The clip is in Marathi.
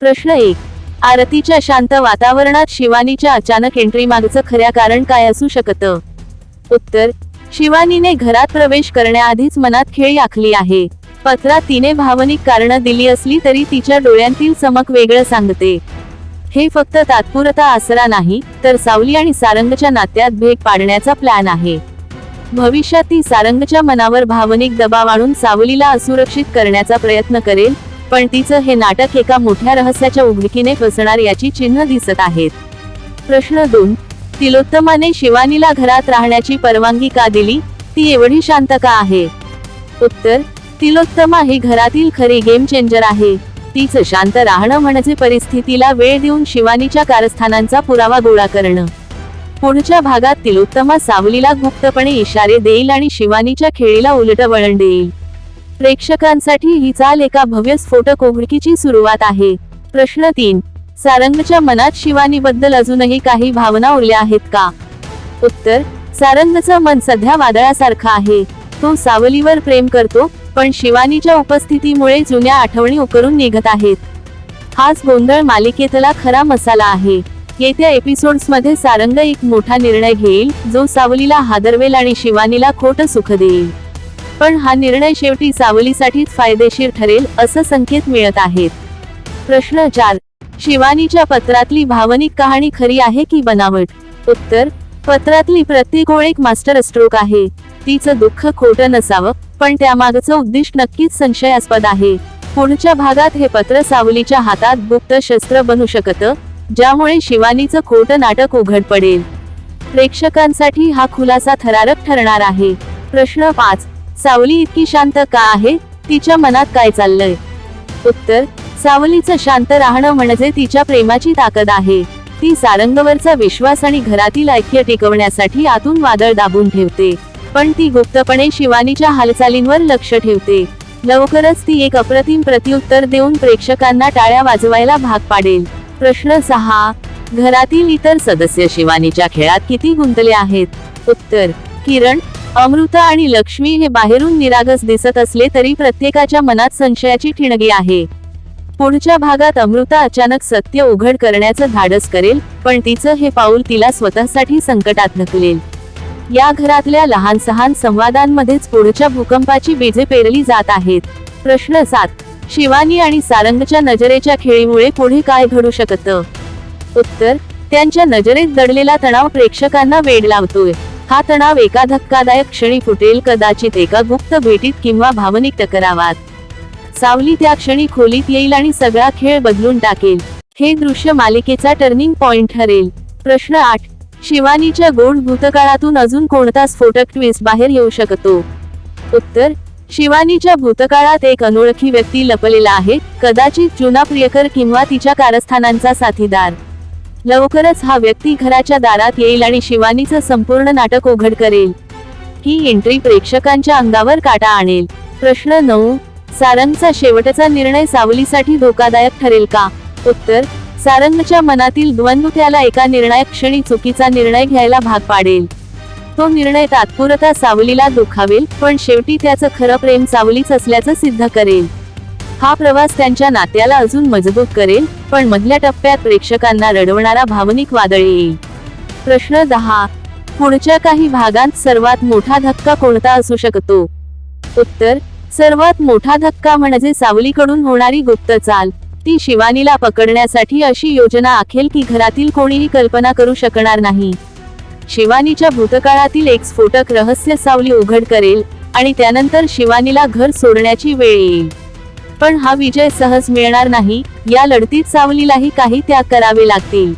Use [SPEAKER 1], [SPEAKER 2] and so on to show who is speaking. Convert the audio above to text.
[SPEAKER 1] प्रश्न एक. आरतीच्या शांत वातावरणात शिवानीच्या अचानक एंट्री मागचं खऱ्या कारण काय असू शकतं? उत्तर. शिवानीने घरात प्रवेश करण्याआधीच मनात खेळी आखली आहे. पत्रात तिने भावनिक कारणं दिली असली तरी तिच्या डोळ्यांतील चमक वेगळं सांगते. हे फक्त तात्पुरता आसरा नाही तर सावली आणि सारंगच्या नात्यात भेग पाडण्याचा प्लॅन आहे. भविष्यात ती सारंगच्या मनावर भावनिक दबाव आणून सावलीला असुरक्षित करण्याचा प्रयत्न करेल पण तिचं हे नाटक एका मोठ्या रहस्याच्या उघडकीने फसणार याची चिन्ह दिसत आहेत. प्रश्न दोन तिलोत्तमाने शिवानीला घरात राहण्याची परवानगी का दिली? ती एवढी शांत का आहे? उत्तर तिलोत्तमा ही घरातील खरी गेम चेंजर आहे. तिचं शांत राहणं म्हणजे परिस्थितीला वेळ देऊन शिवानीच्या कारस्थानांचा पुरावा गोळा करणं. पुढच्या भागात तिलोत्तमा सावलीला गुप्तपणे इशारे देईल आणि शिवानीच्या खेळीला उलट वळण देईल. प्रेक्षकांसाठी ही चाल एका भव्य स्फोटक उघडकीची सुरुवात आहे. प्रश्न तीन. सारंगच्या मनात शिवानीबद्दल अजूनही काही भावना उरल्या आहेत का? उत्तर. सारंगचं मन सध्या वादळासारखं आहे. तो सावलीवर प्रेम करतो पण शिवानीच्या उपस्थितीमुळे जुन्या आठवणी उकरून निघत आहेत. हाच गोंधळ मालिकेतला खरा मसाला आहे. येत्या एपिसोड्समध्ये सारंग एक मोठा निर्णय घेईल जो सावलीला हादरवेल आणि शिवानीला खोटं सुख देईल. पण हा निर्णय शेवटी सावलीसाठीच फायदेशीर ठरेल असं संकेत मिळत आहेत. प्रश्न चार. शिवानीच्या पत्रातली भावनिक कहाणी खरी आहे की बनावट? उत्तर. पत्रातली प्रत्येक ओळ एक मास्टर स्ट्रोक आहे. तिचं दुःख खोटं नसावं पण त्यामागचं उद्दिष्ट नक्कीच संशयास्पद आहे. पुढच्या भागात हे पत्र सावलीच्या हातात गुप्त शस्त्र बनू शकतं ज्यामुळे शिवानीचं खोटं नाटक उघड पडेल. प्रेक्षकांसाठी हा खुलासा थरारक ठरणार आहे. प्रश्न पाच. सावली इतकी शांत का आहे? तिच्या मनात काय चाललंय? उत्तर सावलीचं शांत राहणं म्हणजे तिच्या प्रेमाची ताकद आहे. ती सारंगवरचा विश्वास आणि घरातील ऐक्य टिकवण्यासाठी आतून वादळ दाबून ठेवते. पण ती गुप्तपणे शिवानीच्या हालचालींवर लक्ष ठेवते. लवकरच ती एक अप्रतिम प्रत्युत्तर देऊन प्रेक्षकांना टाळ्या वाजवायला भाग पाडेल. प्रश्न सहा घरातील इतर सदस्य शिवानीच्या खेळात किती गुंतले आहेत? उत्तर किरण अमृता आणि लक्ष्मी हे बाहेरून निरागस दिसत असले तरी प्रत्येकाच्या मनात संशयाची ठिणगी आहे. पुढच्या भागात अमृता अचानक सत्य उघड करण्याचं धाडस करेल पण तिचं हे पाऊल तिला स्वतःसाठी संकटात ढकलेल. या घरातल्या लहान सहान संवादांमध्येच पुढच्या भूकंपाची बीजे पेरली जात आहेत. प्रश्न सात. शिवानी आणि सारंगच्या नजरेच्या खेळीमुळे पुढे काय घडू शकतं? उत्तर. त्यांच्या नजरेत दडलेला तणाव प्रेक्षकांना वेड लावतोय. हा तणाव एका धक्कादायक क्षणी फुटेल कदाचित एका गुप्त भेटीत किंवा भावनिक टकरावात सावली त्या क्षणी खोलीत येईल आणि सगळा खेळ बदलून टाकेल. हे दृश्य मालिकेचा टर्निंग पॉइंट ठरेल. प्रश्न आठ. शिवानीच्या गोड भूतकाळातून अजून कोणता स्फोटक ट्विस्ट बाहेर येऊ शकतो? उत्तर. शिवानीच्या भूतकाळात एक अनोळखी व्यक्ती लपलेला आहे कदाचित जुना प्रियकर किंवा तिच्या कारस्थानांचा साथीदार. लवकरच हा व्यक्ती घराच्या दारात येईल आणि शिवानीचं संपूर्ण नाटक उघड करेल. ही एंट्री प्रेक्षकांच्या अंगावर काटा आणेल. प्रश्न नऊ सारंगचा शेवटचा निर्णय सावलीसाठी धोकादायक ठरेल का? उत्तर सारंगच्या मनातील द्वंद्व त्याला एका निर्णायक क्षणी चुकीचा निर्णय घ्यायला भाग पाडेल. तो निर्णय तात्पुरता सावलीला दुखावेल पण शेवटी त्याचं खरं प्रेम सावलीच असल्याचं सिद्ध करेल. हा प्रवास त्यांच्या नात्याला अजून मजबूत करेल पण मधल्या टप्प्यात प्रेक्षकांना रडवणारा भावनिक वादळ येईल. प्रश्न दहा. पुढच्या काही भागांत सर्वात मोठा धक्का कोणता असू शकतो? उत्तर. सर्वात मोठा धक्का म्हणजे सावलीकडून होणारी गुप्त चाल. ती शिवानीला पकडण्यासाठी अशी योजना आखेल की घरातील कोणीही कल्पना करू शकणार नाही. शिवानीच्या भूतकाळातील एक स्फोटक रहस्य सावली उघड करेल आणि त्यानंतर शिवानीला घर सोडण्याची वेळ येईल. पण हा विजय सहज मिळणार नाही. या लढतीत सावलीलाही काही त्याग करावे लागतील.